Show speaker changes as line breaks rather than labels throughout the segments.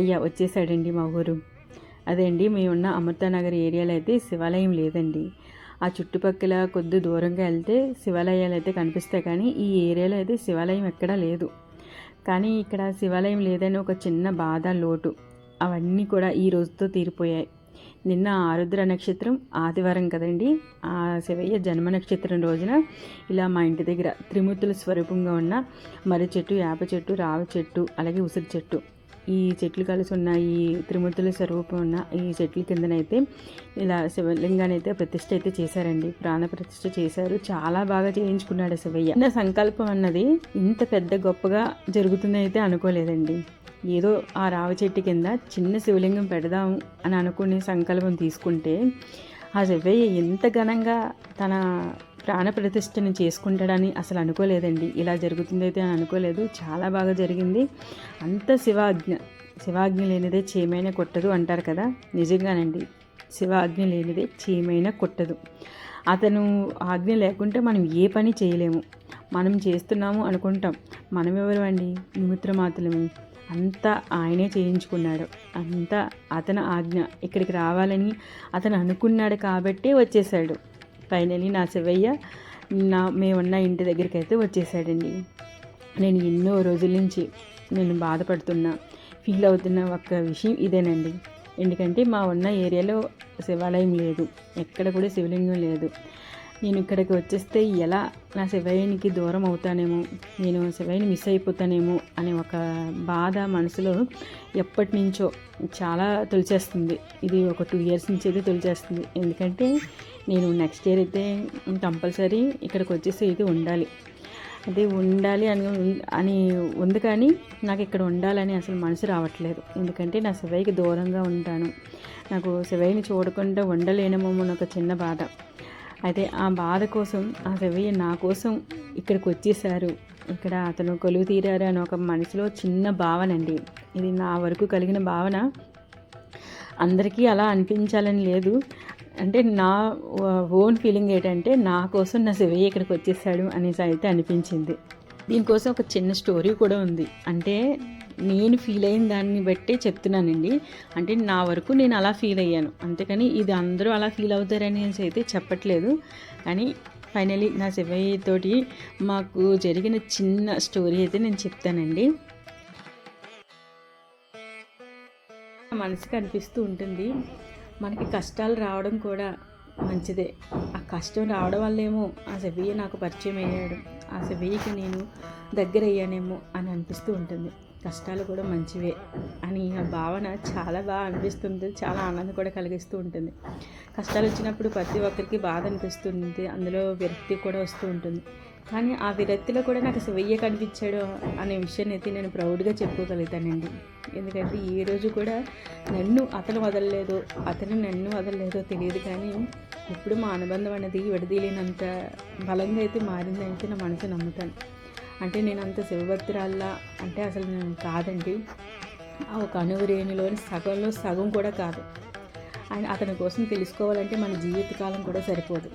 శివయ్య వచ్చేసాడండి మా ఊరు అదే అండి మేమున్న అమృతానగర్ ఏరియాలో అయితే శివాలయం లేదండి. ఆ చుట్టుపక్కల కొద్ది దూరంగా వెళ్తే శివాలయాలు అయితే కనిపిస్తాయి కానీ ఈ ఏరియాలో అయితే శివాలయం ఎక్కడా లేదు. కానీ ఇక్కడ శివాలయం లేదని ఒక చిన్న బాధ లోటు అవన్నీ కూడా ఈ రోజుతో తీరిపోయాయి. నిన్న ఆరుద్ర నక్షత్రం ఆదివారం కదండి ఆ శివయ్య జన్మ నక్షత్రం రోజున ఇలా మా ఇంటి దగ్గర త్రిమూర్తుల స్వరూపంగా ఉన్న మర్రి చెట్టు వేప చెట్టు రావి చెట్టు అలాగే ఉసిరి చెట్టు ఈ చెట్లు కలిసి ఉన్న ఈ త్రిమూర్తుల స్వరూపం ఉన్న ఈ చెట్ల కిందనైతే ఇలా శివలింగాన్ని అయితే ప్రతిష్ఠ అయితే చేశారండి. ప్రాణ ప్రతిష్ఠ చేశారు. చాలా బాగా చేయించుకున్నాడు శివయ్య. నా సంకల్పం అన్నది ఇంత పెద్ద గొప్పగా జరుగుతుందని అయితే అనుకోలేదండి. ఏదో ఆ రావి చెట్టు కింద చిన్న శివలింగం పెడదాం అని అనుకునే సంకల్పం తీసుకుంటే ఆ శివయ్య ఎంత ఘనంగా తన ప్రాణప్రతిష్ఠని చేసుకుంటాడని అసలు అనుకోలేదండి. ఇలా జరుగుతుందైతే అని అనుకోలేదు. చాలా బాగా జరిగింది. అంత శివాజ్ఞ శివాజ్ఞ లేనిదే చీమైన కొట్టదు అంటారు కదా. నిజంగానండి. శివాజ్ఞ లేనిదే చీమైన కొట్టదు. అతను ఆజ్ఞ లేకుంటే మనం ఏ పని చేయలేము. మనం చేస్తున్నాము అనుకుంటాం. మనం ఎవరు అండి? నిమిత్ర మాత్రమే అంతా ఆయనే చేయించుకున్నాడు. అంతా అతని ఆజ్ఞ ఇక్కడికి రావాలని అతను అనుకున్నాడు కాబట్టే వచ్చేసాడు ఫైనలీ నా శివయ్య నా మేమున్న ఇంటి దగ్గరికి అయితే వచ్చేసాడండి. నేను ఎన్నో రోజుల నుంచి నేను బాధపడుతున్నా ఫీల్ అవుతున్న ఒక్క విషయం ఇదేనండి. ఎందుకంటే మా ఉన్న ఏరియాలో శివాలయం లేదు ఎక్కడ కూడా శివలింగం లేదు. నేను ఇక్కడికి వచ్చేస్తే ఎలా నా శివయ్యనికి దూరం అవుతానేమో నేను శివయ్యని మిస్ అయిపోతానేమో అనే ఒక బాధ మనసులో ఎప్పటి నుంచో చాలా తొలిచేస్తుంది. ఇది ఒక టూ ఇయర్స్ నుంచి అయితే తొలిచేస్తుంది. ఎందుకంటే నేను నెక్స్ట్ ఇయర్ అయితే కంపల్సరీ ఇక్కడికి వచ్చేసి అయితే ఉండాలి. అదే ఉండాలి అని అని ఉంది కానీ నాకు ఇక్కడ ఉండాలని అసలు మనసు రావట్లేదు. ఎందుకంటే నా శివయ్యకి దూరంగా ఉంటాను. నాకు శివయ్యని చూడకుండా ఉండలేనేమో అని ఒక చిన్న బాధ. అయితే ఆ బాధ కోసం ఆ శివయ్య నా కోసం ఇక్కడికి వచ్చేసారు ఇక్కడ అతను కొలువు తీరారు అని ఒక మనసులో చిన్న భావన అండి ఇది నా వరకు కలిగిన భావన. అందరికీ అలా అనిపించాలని లేదు. అంటే నా ఓన్ ఫీలింగ్ ఏంటంటే నా కోసం నా శివయ్య ఇక్కడికి వచ్చేసాడు అనేసి అయితే అనిపించింది. దీనికోసం ఒక చిన్న స్టోరీ కూడా ఉంది. అంటే నేను ఫీల్ అయిన దాన్ని బట్టే చెప్తున్నానండి. అంటే నా వరకు నేను అలా ఫీల్ అయ్యాను. అంతేకాని ఇది అందరూ అలా ఫీల్ అవుతారనేసి అయితే చెప్పట్లేదు. కానీ ఫైనలీ నా శివయ్య తోటి మాకు జరిగిన చిన్న స్టోరీ అయితే నేను చెప్తానండి. మనసుకి అనిపిస్తూ ఉంటుంది. మనకి కష్టాలు రావడం కూడా మంచిదే. ఆ కష్టం రావడం వల్లేమో ఆ శివయ్య నాకు పరిచయం అయ్యాడు. ఆ శివయ్యకి నేను దగ్గర అయ్యానేమో అని అనిపిస్తూ ఉంటుంది. కష్టాలు కూడా మంచివే అని ఆ భావన చాలా బాగా అనిపిస్తుంది చాలా ఆనందం కూడా కలిగిస్తూ ఉంటుంది. కష్టాలు వచ్చినప్పుడు ప్రతి ఒక్కరికి బాధ అనిపిస్తుంది అందులో విరక్తి కూడా వస్తూ ఉంటుంది. కానీ ఆ విరక్తిలో కూడా నాకు శివయ్య కనిపించాడు అనే విషయాన్ని అయితే నేను ప్రౌడ్గా చెప్పుకోగలుగుతానండి. ఎందుకంటే ఏ రోజు కూడా నన్ను అతను వదలలేదు అతను నన్ను వదలలేదో తెలియదు కానీ ఇప్పుడు మా అనుబంధం అనేది విడదీయలేనంత బలంగా అయితే మారిందంటే నా మనసు నమ్ముతాను. అంటే నేను అంత శివభక్తురాల్లా అంటే అసలు నేను కాదండి. ఆ ఒక అనువురేణిలోని సగంలో సగం కూడా కాదు. ఆయన అతని కోసం తెలుసుకోవాలంటే మన జీవితకాలం కూడా సరిపోదు.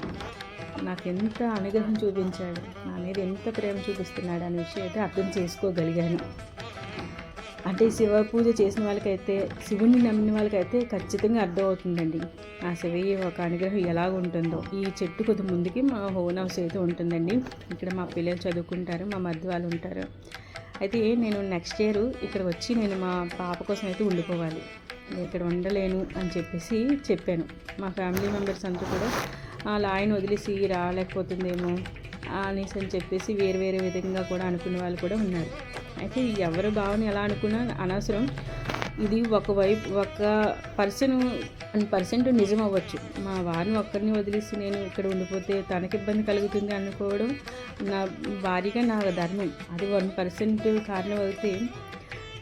నాకు ఎంత అనుగ్రహం చూపించాడు నా మీద ఎంత ప్రేమ చూపిస్తున్నాడు అనే విషయం అయితే అర్థం చేసుకోగలిగాను. అంటే శివ పూజ చేసిన వాళ్ళకైతే శివుణ్ణి నమ్మిన వాళ్ళకైతే ఖచ్చితంగా అర్థమవుతుందండి. ఆ శివయ్య ఒక అనుగ్రహం ఎలా ఉంటుందో. ఈ చెట్టు కొద్ది ముందుకి మా హోన్ హౌస్ అయితే ఉంటుందండి. ఇక్కడ మా పిల్లలు చదువుకుంటారు మా మధ్య వాళ్ళు ఉంటారు. అయితే నేను నెక్స్ట్ ఇయర్ ఇక్కడ వచ్చి నేను మా పాప కోసం అయితే ఉండిపోవాలి. ఇక్కడ ఉండలేను అని చెప్పేసి చెప్పాను. మా ఫ్యామిలీ మెంబర్స్ అంతా కూడా వాళ్ళ ఆయన వదిలేసి రాలేకపోతుందేమో అనేసి అని చెప్పేసి వేరు వేరే విధంగా కూడా అనుకునే వాళ్ళు కూడా ఉన్నారు. అయితే ఎవరు భావన ఎలా అనుకున్నా అనవసరం. ఇది ఒకవైపు ఒక పర్సన్ వన్ పర్సెంట్ నిజం అవ్వచ్చు. మా వారిని ఒక్కరిని వదిలేసి నేను ఇక్కడ ఉండిపోతే తనకి ఇబ్బంది కలుగుతుంది అనుకోవడం నా భారీగా నా ధర్మం. అది వన్ పర్సెంట్ కారణం అయితే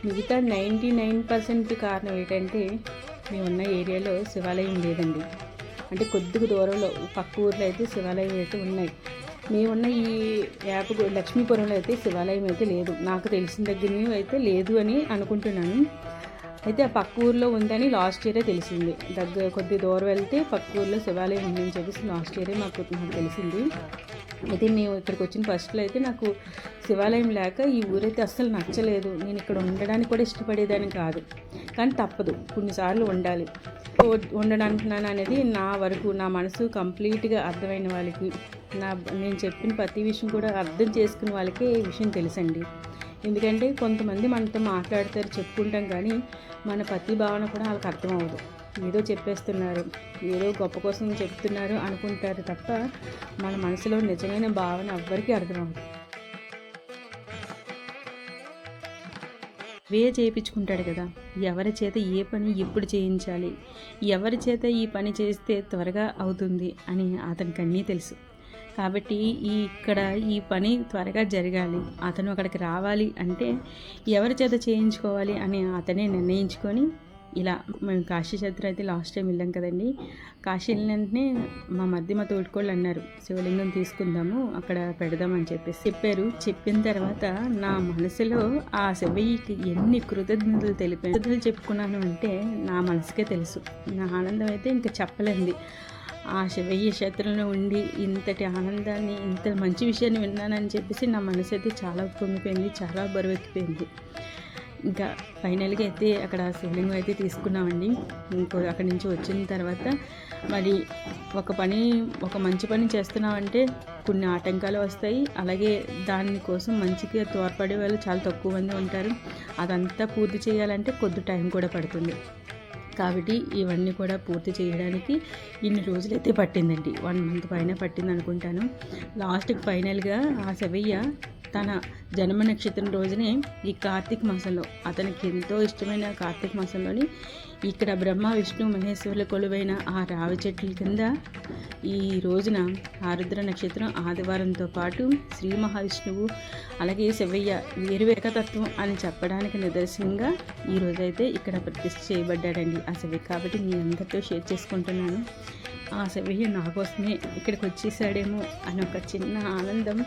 మిగతా నైంటీ నైన్ పర్సెంట్ కారణం ఏంటంటే మేమున్న ఏరియాలో శివాలయం లేదండి. అంటే కొద్దిగా దూరంలో పక్క ఊర్లో అయితే శివాలయం అయితే ఉన్నాయి. మేమున్న ఈ యాప్ లక్ష్మీపురంలో అయితే శివాలయం అయితే లేదు. నాకు తెలిసిన దగ్గర అయితే లేదు అని అనుకుంటున్నాను. అయితే ఆ పక్క ఊర్లో ఉందని లాస్ట్ ఇయరే తెలిసింది. దగ్గర కొద్ది దూరం వెళ్తే పక్క ఊర్లో శివాలయం ఉందని చెప్పేసి లాస్ట్ ఇయరే మాకు నాకు తెలిసింది. అయితే మేము ఇక్కడికి వచ్చిన ఫస్ట్లో అయితే నాకు శివాలయం లేక ఈ ఊరైతే అస్సలు నచ్చలేదు. నేను ఇక్కడ ఉండడానికి కూడా ఇష్టపడేదాన్ని కాదు. కానీ తప్పదు. కొన్నిసార్లు ఉండాలి. ఉండడానికి అనేది నా వరకు నా మనసు కంప్లీట్గా అర్థమైన వాళ్ళకి నా నేను చెప్పిన ప్రతి విషయం కూడా అర్థం చేసుకున్న వాళ్ళకే ఈ విషయం తెలుసండి. ఎందుకంటే కొంతమంది మనతో మాట్లాడతారు చెప్పుకుంటాం కానీ మన ప్రతి భావన కూడా వాళ్ళకి అర్థం అవ్వదు ఏదో చెప్పేస్తున్నారు ఏదో గొప్ప కోసం చెప్తున్నారు అనుకుంటారు తప్ప మన మనసులో నిజమైన భావన ఎవ్వరికీ అర్థం అవ్వదు వే చేయించుకుంటాడు కదా ఎవరి చేత ఏ పని ఎప్పుడు చేయించాలి ఎవరి చేత ఈ పని చేస్తే త్వరగా అవుతుంది అని అతనికి అన్నీ తెలుసు. కాబట్టి ఈ ఇక్కడ ఈ పని త్వరగా జరగాలి. అతను అక్కడికి రావాలి అంటే ఎవరి చేత చేయించుకోవాలి అని అతనే నిర్ణయించుకొని ఇలా మేము కాశీ చరిత్ర అయితే లాస్ట్ టైం వెళ్ళాం కదండి. కాశీ వెళ్ళినంటనే మా మధ్య మా తోడుకోళ్ళు అన్నారు శివలింగం తీసుకుందాము అక్కడ పెడదామని చెప్పేసి. చెప్పారు. చెప్పిన తర్వాత నా మనసులో ఆ శివయ్యకి ఎన్ని కృతజ్ఞతలు తెలిపాను. చెప్పుకున్నాను అంటే నా మనసుకే తెలుసు. నా ఆనందం అయితే ఇంకా చెప్పలేంది ఆ శివయ్య క్షేత్రంలో ఉండి ఇంతటి ఆనందాన్ని ఇంత మంచి విషయాన్ని విన్నానని చెప్పేసి నా మనసు అయితే చాలా పొంగిపోయింది చాలా బరువెక్కిపోయింది. ఇంకా ఫైనల్గా అయితే అక్కడ శివలింగం అయితే తీసుకున్నామండి. ఇంకో అక్కడి నుంచి వచ్చిన తర్వాత మరి ఒక పని ఒక మంచి పని చేస్తున్నామంటే కొన్ని ఆటంకాలు వస్తాయి. అలాగే దానికోసం మంచిగా తోడ్పడే వాళ్ళు చాలా తక్కువ మంది ఉంటారు. అదంతా పూర్తి చేయాలంటే కొద్ది టైం కూడా పడుతుంది. కాబట్టి ఇవన్నీ కూడా పూర్తి చేయడానికి ఇన్ని రోజులైతే పట్టిందండి. వన్ మంత్ పైన పట్టింది అనుకుంటాను లాస్ట్కి ఫైనల్గా ఆ శవయ్య తన జన్మ నక్షత్రం రోజునే ఈ కార్తీక మాసంలో అతనికి ఎంతో ఇష్టమైన కార్తీక మాసంలోని ఇక్కడ బ్రహ్మ విష్ణు మహేశ్వరుల కొలువైన ఆ రావి చెట్ల కింద ఈ రోజున ఆరుద్ర నక్షత్రం ఆదివారంతో పాటు శ్రీ మహావిష్ణువు అలాగే శివయ్య వేరు ఏకతత్వం అని చెప్పడానికి నిదర్శనంగా ఈ రోజైతే ఇక్కడ ప్రతిష్ఠ చేయబడ్డాడండి ఆ శివ కాబట్టి మీ అందరితో షేర్ చేసుకుంటున్నాను. ఆ శివయ్య నా కోసమే ఇక్కడికి వచ్చేసాడేమో అని ఒక చిన్న ఆనందం.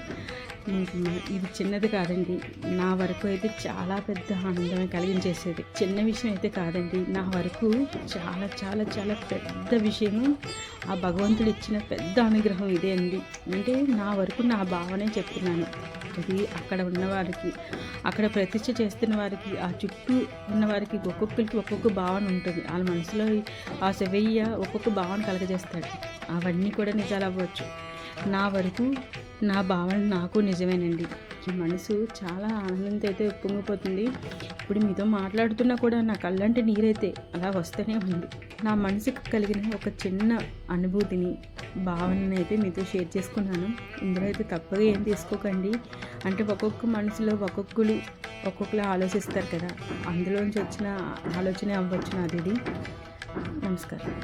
ఇది చిన్నది కాదండి. నా వరకు అయితే చాలా పెద్ద ఆనందమే కలిగించేసేది. చిన్న విషయం అయితే కాదండి. నా వరకు చాలా చాలా చాలా పెద్ద విషయము ఆ భగవంతుడు ఇచ్చిన పెద్ద అనుగ్రహం ఇదే అండి. అంటే నా వరకు నా భావనే చెప్తున్నాను. ఇది అక్కడ ఉన్న వారికి అక్కడ ప్రతిష్ఠ చేస్తున్న వారికి ఆ చుట్టూ ఉన్న వారికి ఒక్కొక్కరికి ఒక్కొక్క భావన ఉంటుంది. వాళ్ళ మనసులో ఆ శివయ్య ఒక్కొక్క భావన కలగజేస్తాడు. అవన్నీ కూడా నిజాలు అవ్వచ్చు. నా వరకు నా భావన నాకు నిజమేనండి. మనసు చాలా ఆనందంతో అయితే పొంగిపోతుంది ఇప్పుడు మీతో మాట్లాడుతున్నా కూడా నా కళ్ళంటే నీరైతే అలా వస్తూనే ఉంది. నా మనసుకు కలిగిన ఒక చిన్న అనుభూతిని భావనని అయితే మీతో షేర్ చేసుకున్నాను. ఇందులో అయితే తప్పగా ఏం తీసుకోకండి. అంటే ఒక్కొక్క మనసులో ఒక్కొక్కరు ఒక్కొక్కలా ఆలోచిస్తారు కదా. అందులోంచి వచ్చిన ఆలోచన అవ్వచ్చు నాది నమస్కారం.